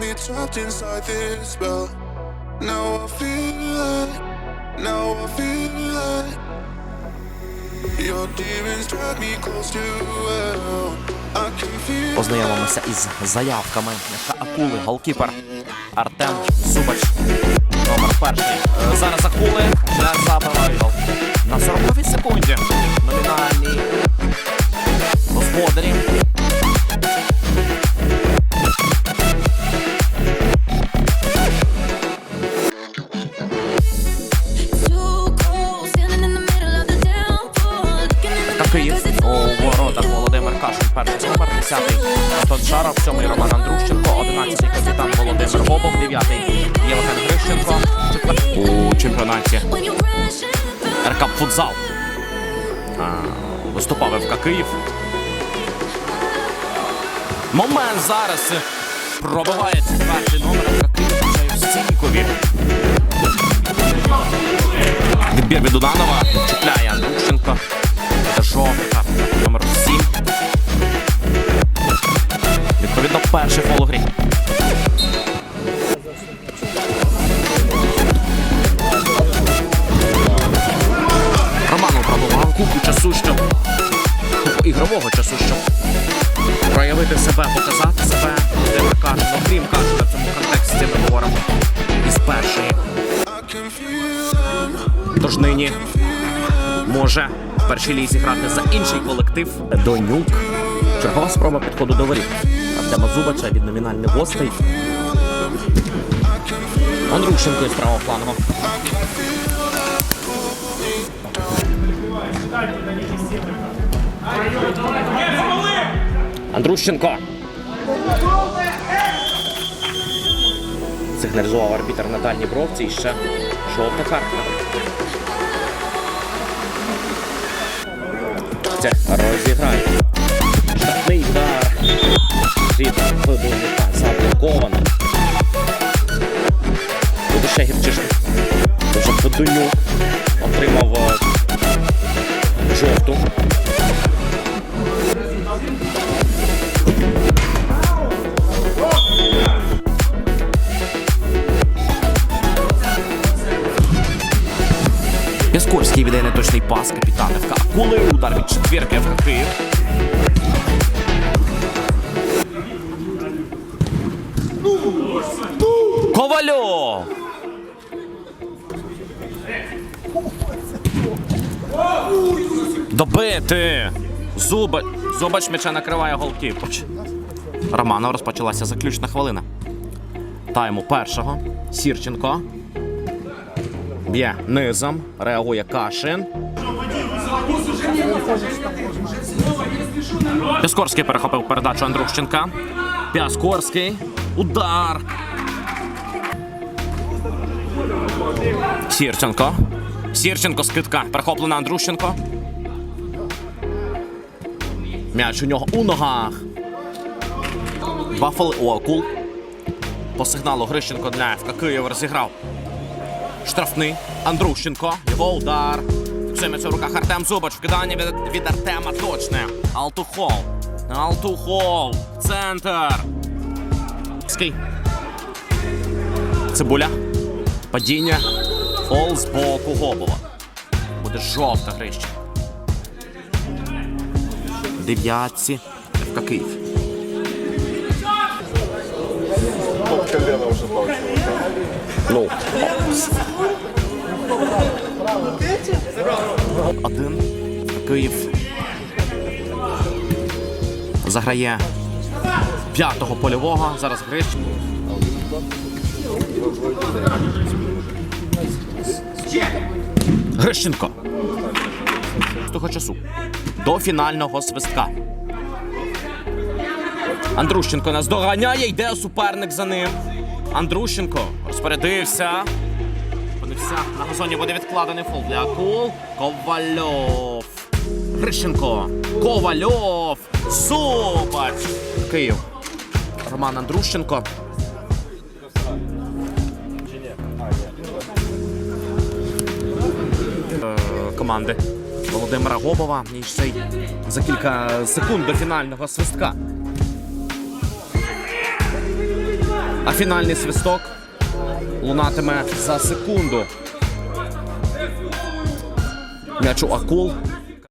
trapped inside this spell. Now I feel like, now I feel like your demons drag me close to hell. I can feel. Познайомимося із заявками Акули, голкіпер Артем Зубач. Номер перший. Зараз Акули не забивають. На 40 секунді. Номінальні господарі. Київ у воротах Володимир Кашин, перший номер, 10-й Антон Шаров, 7-й Роман Андрущенко, 11-й капітан Володимир Гобов, 9-й Євген Грищенко, 4 у чемпіонаті. РК Футзал. Виступав ФК Київ. Момент зараз пробиває перший номер ФК Київ. Відбір від Уданова чіпляє Андрущенко. Жовта, номер 7. Відповідно, перший фол у. Роману пробував купу часу, щоб ігрового часу, щоб проявити себе, показати себе. Володимир Кашин, окрім Кашина в цьому контексті ми говоримо із першої. Тож нині може в лізі грати за інший колектив Донюк. Чергова спроба підходу до воріт. Артема Зубача від номінальних гостей. Андрушенко із правого флангу. Андрущенко. Сигналізував арбітр на бровці і ще жовта картка. Це розіграє. Штатний удар. Від Федорука заблокована. Буде ще гірчишка. Вже Федонюк отримав е, жовту. Піскорський віддає неточний пас капітан Акули. Удар від четвірки ФК Київ. Ковальов! Добити! Зуба... Зубач м'яча накриває голкіпер. Романов розпочалася заключна хвилина. Тайму першого. Сірченко. Б'є низом, реагує Кашин. Піскорський перехопив передачу Андрущенка. Піскорський. Удар. Сірченко. Сірченко скидка. Перехоплена Андрущенко. М'яч у нього у ногах. Фоли у. По сигналу Грищенко для ФК Київ розіграв. Штрафний. Андрущенко. Його удар. Фіксує у руках Артем Зубач. Вкидання від, від Артема точне. Алтухол. Алтухол. Центр. Ский. Цибуля. Падіння. Фол з боку Гобова. Буде жовта грища. Дев'ятці. ФК Київ. Ну. Один. Київ. Заграє п'ятого польового. Зараз Грищ. Грищенко. Того часу. До фінального свистка. Андрущенко нас доганяє, йде суперник за ним. Андрущенко розпорядився. Опинився на газоні буде відкладений фол для акул. Ковальов. Грищенко. Ковальов. Зубач. Київ. Роман Андрущенко. Е, Команди Володимира Гобова. І ще за кілька секунд до фінального свистка. А фінальний свисток лунатиме за секунду. М'яч у акул.